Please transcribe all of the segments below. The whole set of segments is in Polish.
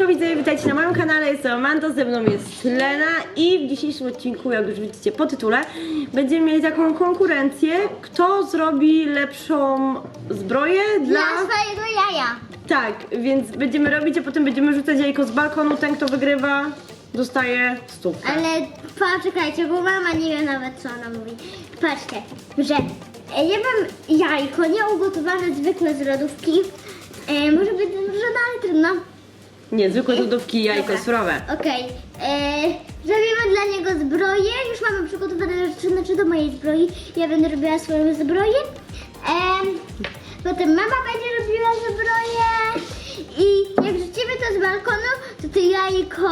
Siemaneczko widzowie, witajcie na moim kanale, jestem Amanda, ze mną jest Lena i w dzisiejszym odcinku, jak już widzicie po tytule, będziemy mieli taką konkurencję, kto zrobi lepszą zbroję dla... Dla swojego jaja. Tak, więc będziemy robić, a potem będziemy rzucać jajko z balkonu, ten kto wygrywa dostaje stówkę. Ale poczekajcie, bo mama nie wie nawet co ona mówi. Patrzcie, że e, ja mam jajko nieugotowane zwykle z lodówki. E, może być dużo, ale trudno. Nie, zwykłe lodówki jajko Dobra. surowe. Okej. E, Zrobimy dla niego zbroję. Już mamy przygotowane rzeczy, znaczy do mojej zbroi. Ja będę robiła swoją zbroję. E, potem mama będzie robiła zbroję. I jak rzucimy to z balkonu, to to jajko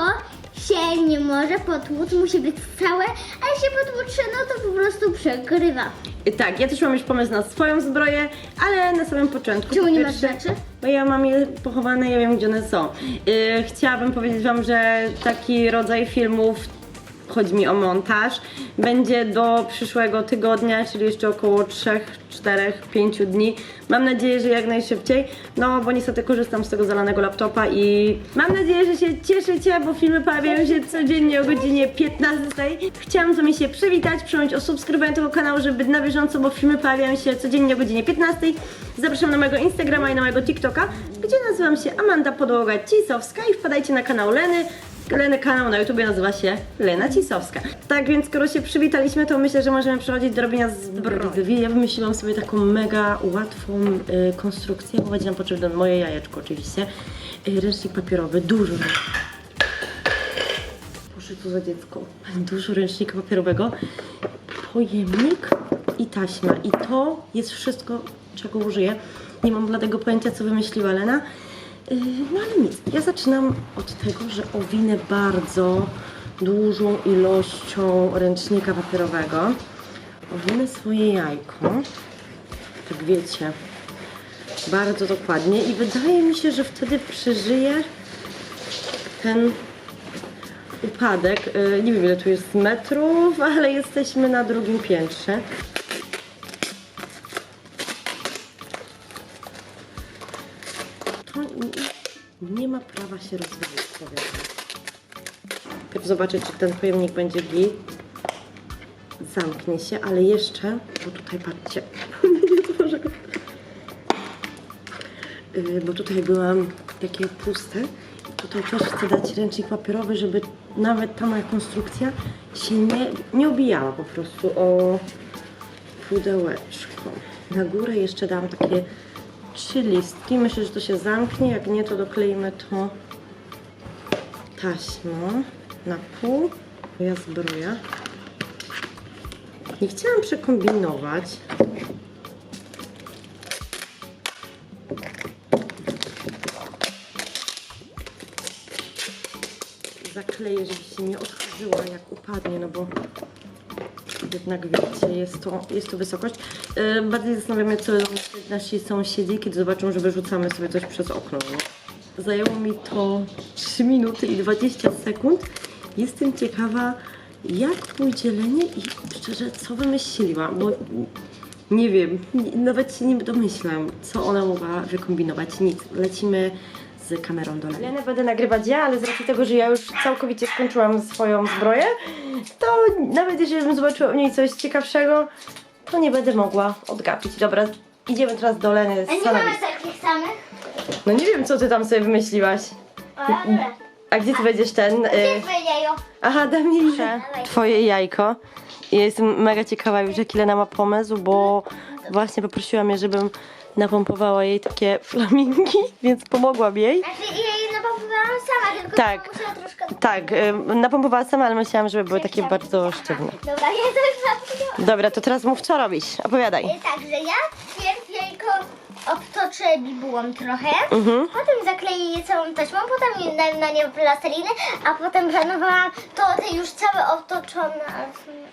się nie może potłuc, musi być całe, a jak się potłucze, no to po prostu przegrywa. Tak, ja też mam już pomysł na swoją zbroję, ale na samym początku. Czemu po nie masz rzeczy? Bo ja mam je pochowane, ja wiem gdzie one są. Yy, chciałabym powiedzieć Wam, że taki rodzaj filmów, chodzi mi o montaż, będzie do przyszłego tygodnia, czyli jeszcze około 3, 4, 5 dni. Mam nadzieję, że jak najszybciej, no bo niestety korzystam z tego zalanego laptopa i mam nadzieję, że się cieszycie, bo filmy pojawiają się codziennie o godzinie 15. Chciałam z Wami się przywitać, przyjąć o subskrybowanie tego kanału, żeby na bieżąco, bo filmy pojawiają się codziennie o godzinie 15. Zapraszam na mojego Instagrama i na mojego TikToka, gdzie nazywam się Amanda Podłoga Cisowska i wpadajcie na kanał Leny. Leny kanał na YouTubie nazywa się Lena Cisowska. Tak więc skoro się przywitaliśmy, to myślę, że możemy przechodzić do robienia zbroi. Ja wymyśliłam sobie taką mega łatwą y, konstrukcję, bo będzie nam potrzebne moje jajeczko oczywiście. Y, ręcznik papierowy, dużo. Boże, za dziecko. Dużo ręcznika papierowego, pojemnik i taśma. I to jest wszystko, czego użyję. Nie mam bladego pojęcia, co wymyśliła Lena. No ale nic. Ja zaczynam od tego, że owinę bardzo dużą ilością ręcznika papierowego. Owinę swoje jajko. Tak wiecie, bardzo dokładnie i wydaje mi się, że wtedy przeżyję ten upadek. Y, Nie wiem ile tu jest metrów, ale jesteśmy na drugim piętrze. Się rozwalić, powiem. Najpierw zobaczę, czy ten pojemnik będzie git. Zamknie się, ale jeszcze, bo tutaj patrzcie. Y, bo tutaj byłam takie puste. Tutaj też chcę dać ręcznik papierowy, żeby nawet ta moja konstrukcja się nie, nie obijała po prostu o pudełeczko. Na górę jeszcze dam takie trzy listki. Myślę, że to się zamknie. Jak nie, to dokleimy to taśmą na pół. Ja zbroja. Nie chciałam przekombinować. zakleję, żeby się nie otworzyła jak upadnie, no bo jednak wiecie, jest to, jest to wysokość. Yy, bardziej zastanawiam mnie, co nasi sąsiedzi, kiedy zobaczą, że wyrzucamy sobie coś przez okno. No. Zajęło mi to 3 minuty i 20 sekund. Jestem ciekawa, jak pójdzie Lenie i szczerze, co wymyśliła, bo nie wiem, nawet się nie domyślam, co ona mogła wykombinować. Nic, lecimy z kamerą do Leny. Lenę będę nagrywać ja, ale z racji tego, że ja już całkowicie skończyłam swoją zbroję, to nawet jeżeli bym zobaczyła u niej coś ciekawszego, to nie będę mogła odgapić. Dobra, idziemy teraz do Leny A z nie mamy takich samych? No nie wiem, co ty tam sobie wymyśliłaś. A gdzie ty będziesz ten... Y... Aha, dam jej twoje jajko. Ja jestem mega ciekawa już, jaki Lena ma pomysł, bo właśnie poprosiła mnie, żebym napompowała jej takie flamingi, więc pomogłam jej. Znaczy ja napompowałam sama, tylko Tak. musiała troszkę... Tak, y, napompowała sama, ale myślałam, żeby były takie bardzo sztywne. Dobra, ja to już zapomniałam. Dobra, to teraz mów, co robisz. Opowiadaj. E, Tak, że ja pierw jajko obtoczę bibułą trochę, Mhm. potem zakleję je całą taśmą, potem dam na nie plasteliny, a potem planowałam to te już całe obtoczone. ale w sumie-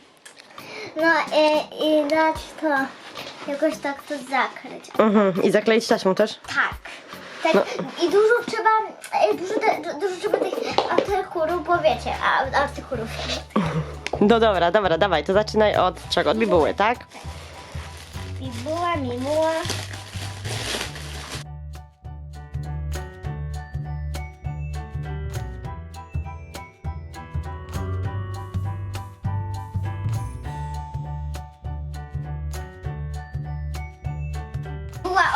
No e, i dać to, jakoś tak to zakryć. Mhm. I zakleić taśmą też? Tak. Tak, i dużo trzeba, e, dużo, te, du- dużo trzeba tych artykułów, bo wiecie, a, artykułów. No dobra, dobra, dawaj, to zaczynaj od czego? Od bibuły, tak? Bibuła, mimuła.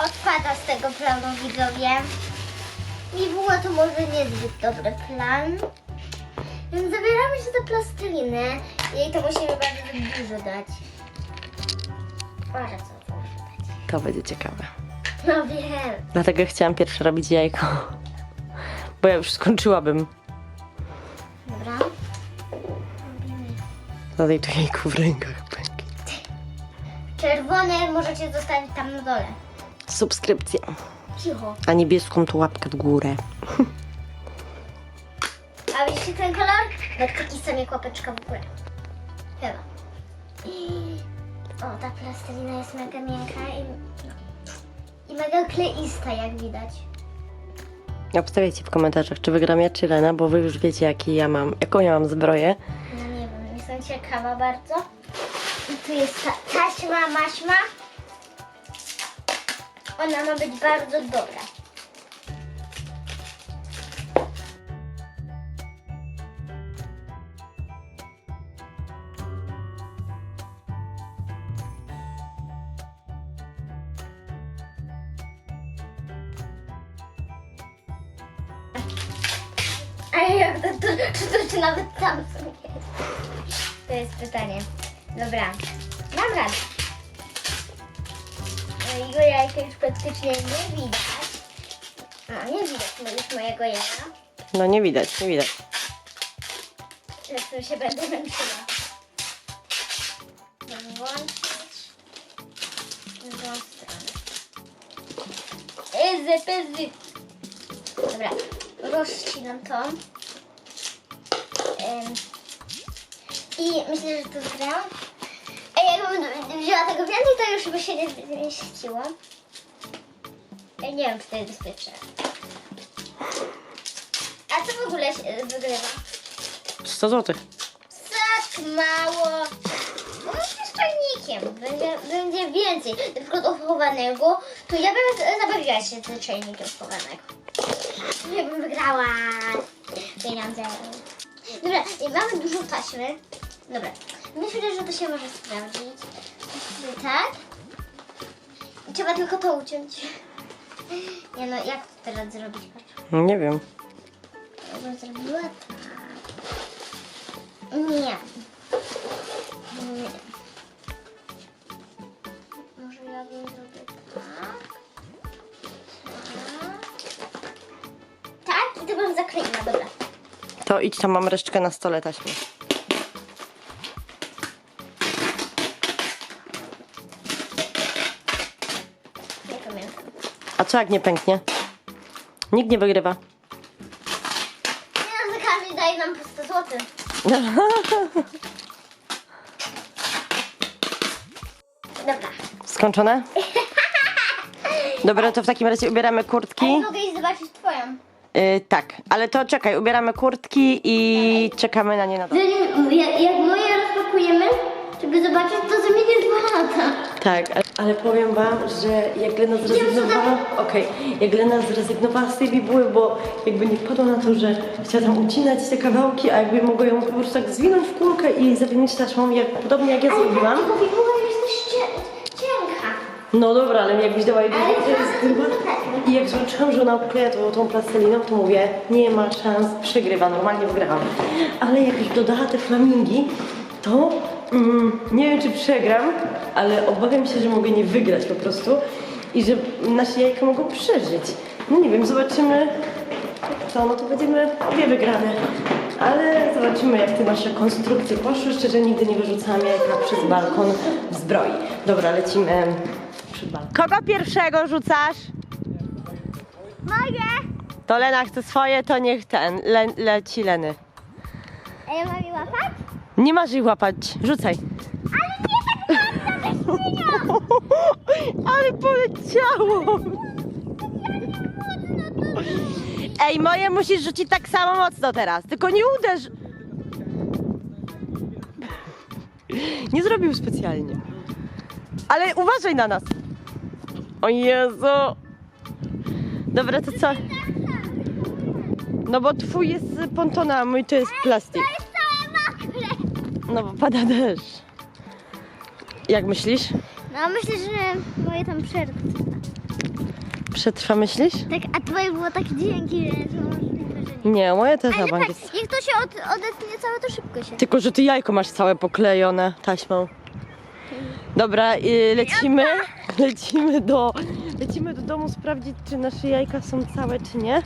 Odpada z tego planu, widzowie. I było to może niezbyt dobry plan. Więc zabieramy się za plasteliny. I to musimy bardzo dużo dać. Bardzo dużo dać. To będzie ciekawe. No wiem. Dlatego chciałam pierwsze robić jajko. Bo ja już skończyłabym. Dobra. Zadaj to jajko w rękach. Czerwone możecie zostawić tam na dole. Subskrypcja. Cicho. A niebieską to łapkę w górę. A widzicie ten kolor? Tak taki sam jak łapeczka w górę. Chyba. O, ta plastelina jest mega miękka i, i mega kleista, jak widać. Obstawiajcie w komentarzach, czy wygram ja, czy Lena, bo wy już wiecie, jaki ja mam, jaką ja mam zbroję. No nie wiem, jestem ciekawa bardzo. I tu jest ta taśma, maśma. Ona ma być bardzo dobra. A jak to, to, czy to czy nawet są jest? To jest pytanie. Dobra, mam radę. No, Jego jajka już praktycznie nie widać. No, nie widać już mojego jaja. No nie widać, nie widać. Zresztą się będę męczyła. Mam włączyć w drugą stronę. Ezy, pezy. Dobra, rozcinam to. Em, I myślę, że to zgram. Jakbym wzięła tego więcej, to już by się nie zmieściło. Ja nie wiem, czy to jest bezpieczne. A co w ogóle się wygrywa? 100 zł. Tak mało. No myślę z czajnikiem. Będzie, będzie więcej. Na przykład chowanego, to ja bym z- zabawiła się tym czajnikiem chowanego. Ja bym wygrała pieniądze. Dobra, i mamy dużo taśmy. Dobra, myślę, że to się może sprawdzić. Tak. I trzeba tylko to uciąć. Nie no, jak to teraz zrobić? Patrz. Nie wiem. Ja bym zrobiła tak. Nie. Nie. Może ja bym zrobiła tak. Tak. Tak, i to bym zakleiła, dobra. To idź tam, mam resztkę na stole taśmy. A co jak nie pęknie? Nikt nie wygrywa. Nie no, każdy daje nam po 100 zł. Dobra. Skończone? Dobra, to w takim razie ubieramy kurtki. Ale mogę iść zobaczyć twoją. Y, tak, ale to czekaj, ubieramy kurtki i czekamy na nie na dole. Zanim, jak, jak moje rozpakujemy, żeby zobaczyć, to zamienię dwa lata. Tak, ale- ale powiem wam, że jak Lena zrezygnowała, okej, jak Lena zrezygnowała z tej bibuły, bo jakby nie padło na to, że chciała tam ucinać te kawałki, a jakby mogła ją po prostu tak zwinąć w kulkę i zawinąć taśmą, jak, podobnie jak ja zrobiłam. Tylko bibuła jest cie, cienka. No dobra, ale jakbyś dała jej Ale to jest tak, chyba... tak. I jak zobaczyłam, że ona okleja to, tą plasteliną, to mówię, nie ma szans, przegrywa, normalnie wygrałam. Ale jakbyś dodała te flamingi, to mm, nie wiem, czy przegram, ale obawiam się, że mogę nie wygrać po prostu i że nasze jajka mogą przeżyć. No nie wiem, zobaczymy, co, no to będziemy obie wygrane. Ale zobaczymy, jak te nasze konstrukcje poszły. Szczerze, nigdy nie wyrzucałam jajka przez balkon w zbroi. Dobra, lecimy przed balkon. Kogo pierwszego rzucasz? Mogę? To Lena chce swoje, to niech ten, le, leci Leny. A ja mam je łapać? Nie masz ich łapać, rzucaj. Ale poleciało! Ej, moje musisz rzucić tak samo mocno teraz, tylko nie uderz. Nie zrobił specjalnie. Ale uważaj na nas. O Jezu. Dobra, to co? No bo twój jest z pontona, a mój to jest plastik. No bo pada deszcz. Jak myślisz? No myślę, że moje tam przerwy. przetrwa, myślisz? Tak, a twoje było takie dzięki, że to możliwe, że nie. Nie, moje też Ale na bank patrz, jest. jak to się od, odetnie całe, to szybko się. Tylko, że ty jajko masz całe poklejone taśmą. Dobra, y, lecimy, lecimy do, lecimy do domu sprawdzić, czy nasze jajka są całe, czy nie.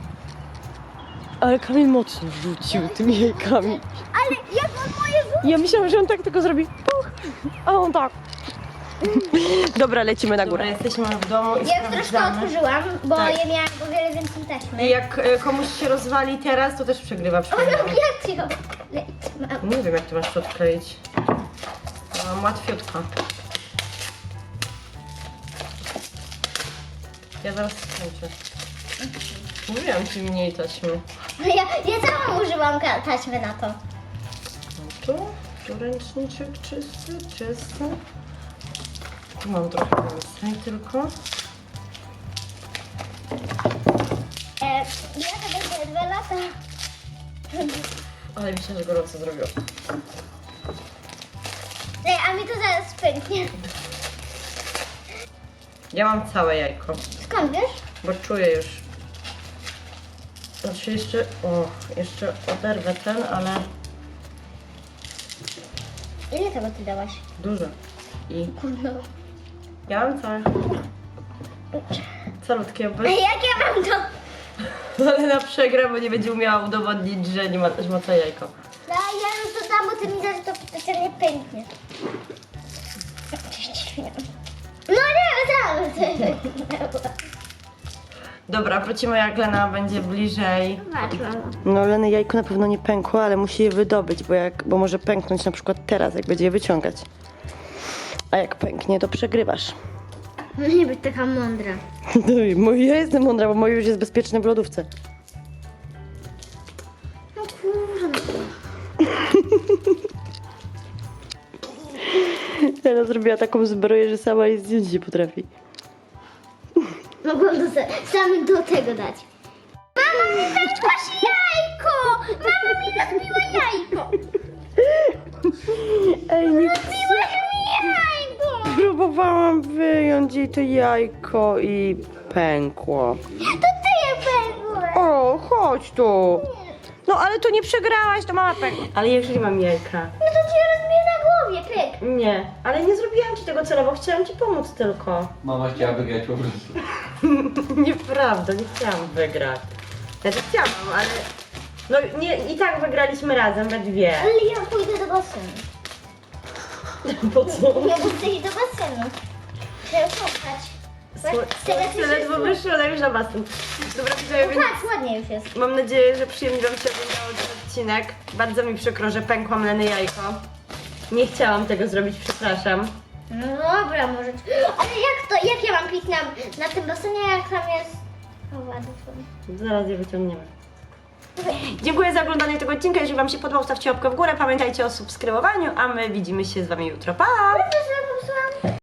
Ale Kamil mocno rzucił tymi jajkami. Ale jak on rzuci? Ja myślałam, że on tak tylko zrobi puch, a on tak. Dobra, lecimy na górę. jesteśmy w domu i Ja już troszkę otworzyłam, bo Tak. ja miałam o wiele więcej taśmy. I jak e, komuś się rozwali teraz, to też przegrywa O, no cię leć, mam. Nie wiem, jak ty masz to odkleić. Mam łatwiutko. Ja zaraz skończę. Mówiłam ci mniej taśmy. Ja, ja sama użyłam ka- taśmy na to. Tu, tu ręczniczek czysty, czysty. Tu mam trochę więcej tylko. E, ja to będę dwa lata. Ale myślę, że gorąco zrobiło. Ej, a mi to zaraz pęknie. Ja mam całe jajko, Skąd wiesz? bo czuję już. Znaczy jeszcze, o, jeszcze oderwę ten, ale Ile tego ty dałaś? dużo. I Kurde. ja mam całe. Calutkie, bez... Ej, jak ja mam to? Ale na przegra, bo nie będzie umiała udowodnić, że nie ma, że ma całe jajko. No, ja już to dam, bo ty mi zaraz to specjalnie pęknie. No nie, zaraz. Dobra, wrócimy jak Lena będzie bliżej. No Leny jajko na pewno nie pękło, ale musi je wydobyć, bo, jak, bo może pęknąć na przykład teraz, jak będzie je wyciągać. A jak pęknie, to przegrywasz. No nie być taka mądra. No i moje- ja jestem mądra, bo moje już jest bezpieczne w lodówce. No kurde. Lena zrobiła taką zbroję, że sama jej zdjąć nie potrafi. Mogłam to sa- sami do tego dać. Mama mi rozbiłaś jajko! Mama mi rozbiła jajko! Ej, nie Rozbiłaś mi jajko! próbowałam wyjąć jej to jajko i pękło. To ty je pękłeś! O, chodź tu. No ale to nie przegrałaś, to mama pękła. Ale ja już nie mam jajka. No to ci rozbiję na głowie, pyk. Nie, ale nie zrobiłam ci tego celowo, chciałam ci pomóc tylko. Mama chciała wygrać po prostu. Nieprawda, nie chciałam wygrać. Znaczy chciałam, ale... No nie, i tak wygraliśmy razem we dwie. Ale ja pójdę do basenu. Po co? Ja chcę iść do basenu. Chcę popchać. Słońce ledwo wyszło, ale już na basen. Dobra, widzowie, więc Patrz, ładnie już jest. mam nadzieję, że przyjemnie wam się oglądało ten odcinek. Bardzo mi przykro, że pękłam Leny jajko. Nie chciałam tego zrobić, przepraszam. No dobra, może. Ale jak to, jak ja mam pić na, na tym basenie, jak tam jest. O, ładnie. Zaraz je wyciągniemy. Dziękuję za oglądanie tego odcinka. Jeżeli Wam się podobał, stawcie łapkę w górę. Pamiętajcie o subskrybowaniu, a my widzimy się z Wami jutro. Pa!